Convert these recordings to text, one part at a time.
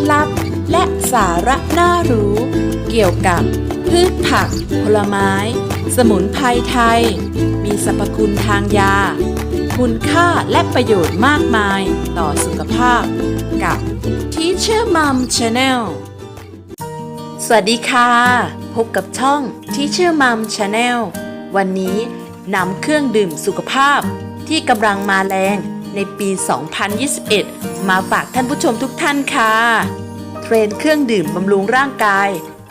ดลับ และสาระน่ารู้ เกี่ยวกับพืชผัก ผลไม้ สมุนไพรไทย มีสรรพคุณทางยา คุณค่าและประโยชน์มากมายต่อสุขภาพ กับ Teacher Mom Channel สวัสดีค่ะ พบกับช่อง Teacher Mom Channel วันนี้นำเครื่องดื่มสุขภาพที่กำลังมาแรง ในปี 2021 มาฝากท่านผู้ชมทุกท่านค่ะ เทรนด์เครื่องดื่มบำรุงร่างกาย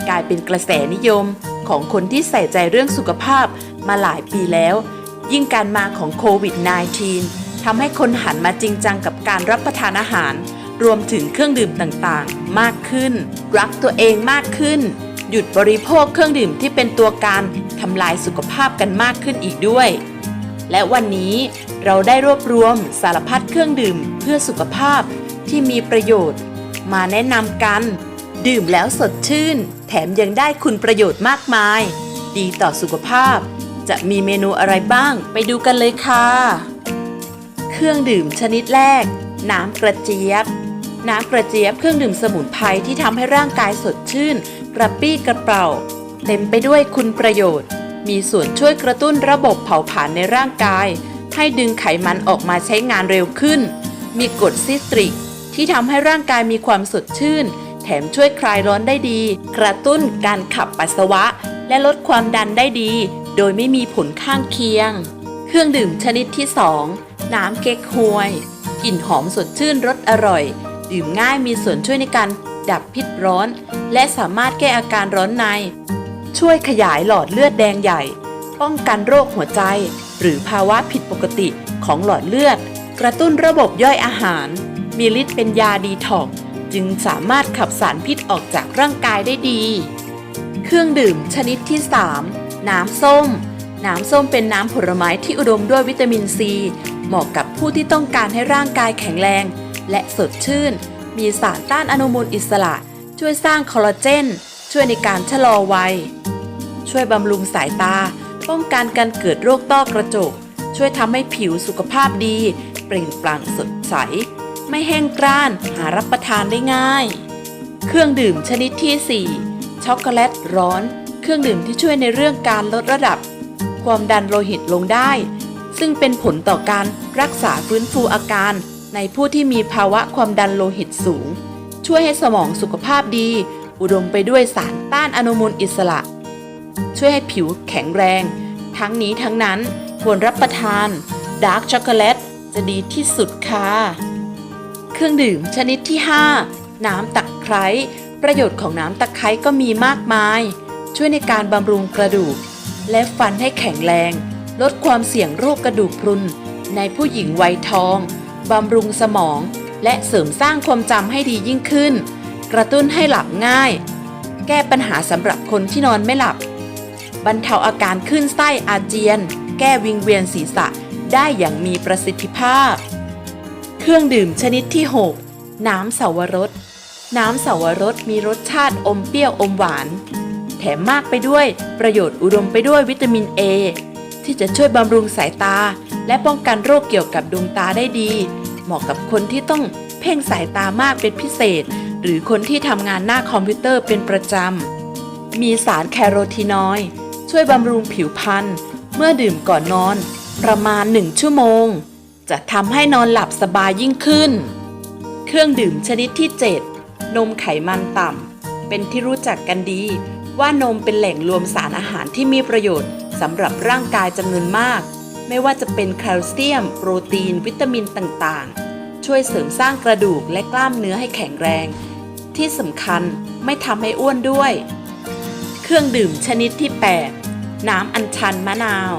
กลายเป็นกระแสนิยมของคนที่ใส่ใจเรื่องสุขภาพมาหลายปีแล้ว ยิ่งการมาของโควิด -19 ทำให้คนหันมาจริงจังกับการรับประทานอาหาร รวมถึงเครื่องดื่มต่างๆ มากขึ้น รักตัวเองมากขึ้น หยุดบริโภคเครื่องดื่มที่เป็นตัวการทำลายสุขภาพกันมากขึ้นอีกด้วย และวันนี้เราได้รวบรวมสารพัดเครื่องดื่มเพื่อสุขภาพที่มีประโยชน์ มาแนะนำกัน ดื่มแล้วสดชื่น แถมยังได้คุณประโยชน์มากมาย ดีต่อสุขภาพ จะมีเมนูอะไรบ้างไปดูกันเลยค่ะ เครื่องดื่มชนิดแรก น้ำกระเจี๊ยบ น้ำกระเจี๊ยบเครื่องดื่มสมุนไพรที่ทำให้ร่างกายสดชื่น กระปี้กระเปร่า เต็มไปด้วยคุณประโยชน์ มีส่วนช่วยกระตุ้นระบบเผาผลาญในร่างกาย ให้ดึงไขมันออกมาใช้งานเร็วขึ้น มีกรดซิตริก ที่ทำให้ร่างกายมีความสดชื่น แถมช่วยคลายร้อนได้ดี กระตุ้นการขับปัสสาวะ และลดความดันได้ดี โดยไม่มีผลข้างเคียง เครื่องดื่มชนิดที่ 2 น้ำเก๊กฮวย กลิ่นหอมสดชื่นรสอร่อย ดื่มง่ายมีส่วนช่วยในการดับพิษร้อน และสามารถแก้อาการร้อนใน ช่วยขยายหลอดเลือดแดงใหญ่ ป้องกันโรคหัวใจ หรือภาวะผิดปกติของหลอดเลือด กระตุ้นระบบย่อยอาหาร มีฤทธิ์เป็นยาดีท็อกจึงสามารถขับสารพิษออกจากร่างกายได้ดี เครื่องดื่มชนิดที่ 3 น้ำส้ม น้ำส้มเป็นน้ำผลไม้ที่อุดมด้วยวิตามินซี เหมาะกับผู้ที่ต้องการให้ร่างกายแข็งแรง และสดชื่น มีสารต้านอนุมูลอิสระ ช่วยสร้างคอลลาเจน ช่วยในการชะลอวัย ช่วยบำรุงสายตา ป้องกันการเกิดโรคต้อกระจก ช่วยทำให้ผิวสุขภาพดี เปล่งปลั่งสดใส ไม่แห้งกร้านหารับประทานได้ง่าย เครื่องดื่มชนิดที่ 4 ช็อกโกแลตร้อน เครื่องดื่มที่ช่วยในเรื่องการลดระดับ ความดันโลหิตลงได้ ซึ่งเป็นผลต่อการรักษาฟื้นฟูอาการในผู้ที่มีภาวะความดันโลหิตสูง ช่วยให้สมองสุขภาพดี อุดมไปด้วยสารต้านอนุมูลอิสระ ช่วยให้ผิวแข็งแรง ทั้งนี้ทั้งนั้นควรรับประทานดาร์กช็อกโกแลตจะดีที่สุดค่ะ เครื่องดื่มชนิดที่ 5 น้ำตะไคร้ประโยชน์ของน้ำตะไคร้ก็มีมากมาย ช่วยในการบำรุงกระดูก และฟันให้แข็งแรง ลดความเสี่ยงโรคกระดูกพรุน ในผู้หญิงวัยทอง บำรุงสมอง และเสริมสร้างความจำให้ดียิ่งขึ้น กระตุ้นให้หลับง่าย แก้ปัญหาสำหรับคนที่นอนไม่หลับ บรรเทาอาการขึ้นไส้อาเจียน แก้วิงเวียนศีรษะได้อย่างมีประสิทธิภาพ เครื่องดื่มชนิดที่ 6 น้ำเสาวรส น้ำเสาวรสมีรสชาติอมเปรี้ยวอมหวาน แถมมากไปด้วยประโยชน์อุดมไปด้วยวิตามิน A ที่จะช่วยบำรุงสายตา และป้องกันโรคเกี่ยวกับดวงตาได้ดี เหมาะกับคนที่ต้องเพ่งสายตามากเป็นพิเศษ หรือคนที่ทำงานหน้าคอมพิวเตอร์เป็นประจำมีสารแคโรทีนอยด์ ช่วยบำรุงผิวพรรณเมื่อดื่มก่อนนอน ประมาณ 1 ชั่วโมง จะทำให้นอนหลับสบายยิ่งขึ้น เครื่องดื่มชนิดที่ 7 นมไขมันต่ำเป็นที่รู้จักกันดี ว่านมเป็นแหล่งรวมสารอาหารที่มีประโยชน์สำหรับร่างกายจำนวนมาก ไม่ว่าจะเป็นแคลเซียม โปรตีน วิตามินต่างๆ ช่วยเสริมสร้างกระดูกและกล้ามเนื้อให้แข็งแรง ที่สำคัญไม่ทำให้อ้วนด้วย เครื่องดื่มชนิดที่ 8 น้ำอัญชันมะนาว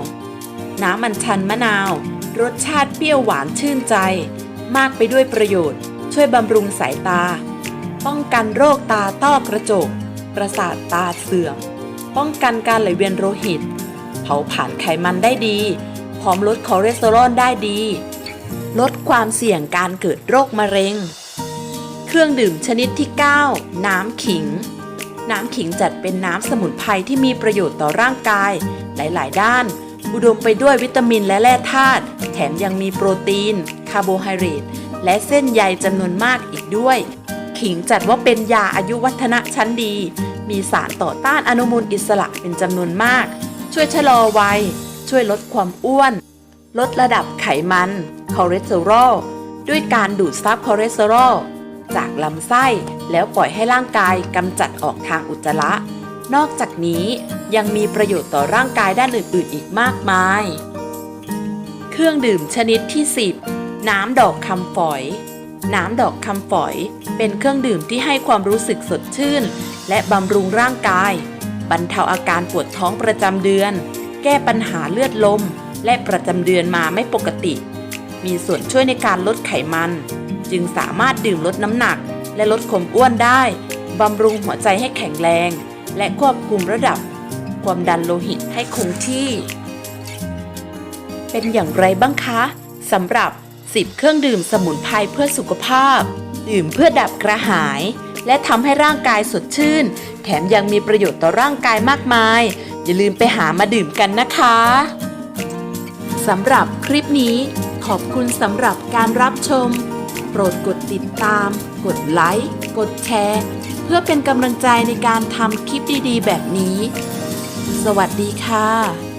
น้ำอัญชันมะนาว รสชาติเปรี้ยวหวานชื่นใจ มากไปด้วยประโยชน์ ช่วยบำรุงสายตา ป้องกันโรคตาต้อกระจก ประสาทตาเสื่อม ป้องกันการไหลเวียนโลหิต เผาผลาญไขมันได้ดีพร้อมลดคอเลสเตอรอลได้ดี ลดความเสี่ยงการเกิดโรคมะเร็ง เครื่องดื่มชนิดที่ 9 น้ำขิง น้ำขิงจัดเป็นน้ำสมุนไพรที่มีประโยชน์ต่อร่างกาย หลาย ๆ ด้าน อุดมไปด้วยวิตามินและแร่ธาตุ แถมยังมีโปรตีน คาร์โบไฮเดรต และเส้นใยจำนวนมากอีกด้วย ขิงจัดว่าเป็นยาอายุวัฒนะชั้นดี มีสารต่อต้านอนุมูลอิสระเป็นจำนวนมาก ช่วยชะลอวัย ช่วยลดความอ้วน ลดระดับไขมัน คอเลสเตอรอล ด้วยการดูดซับคอเลสเตอรอล จากลำไส้ แล้วปล่อยให้ร่างกายกำจัดออกทางอุจจาระ นอกจากนี้ยังมีประโยชน์ต่อร่างกายด้านอื่นๆ อีกมากมาย เครื่องดื่มชนิดที่ 10 น้ำดอกคำฝอย น้ำดอกคำฝอย เป็นเครื่องดื่มที่ให้ความรู้สึกสดชื่น และบำรุงร่างกาย บรรเทาอาการปวดท้องประจำเดือน แก้ปัญหาเลือดลม และประจำเดือนมาไม่ปกติ มีส่วนช่วยในการลดไขมัน จึงสามารถดื่มลดน้ำหนัก และลดความอ้วนได้บำรุงหัวใจให้แข็งแรง และควบคุมระดับ ความดันโลหิตให้คงที่ เป็นอย่างไรบ้างคะสำหรับ 10 เครื่องดื่มสมุนไพรเพื่อสุขภาพ ดื่มเพื่อดับกระหาย และทำให้ร่างกายสดชื่น แถมยังมีประโยชน์ต่อร่างกายมากมาย อย่าลืมไปหามาดื่มกันนะคะสำหรับคลิปนี้ขอบคุณสำหรับการรับชม โปรดกดติดตาม กดไลค์ กดแชร์ เพื่อเป็นกำลังใจในการทำคลิปดีๆ แบบนี้ สวัสดีค่ะ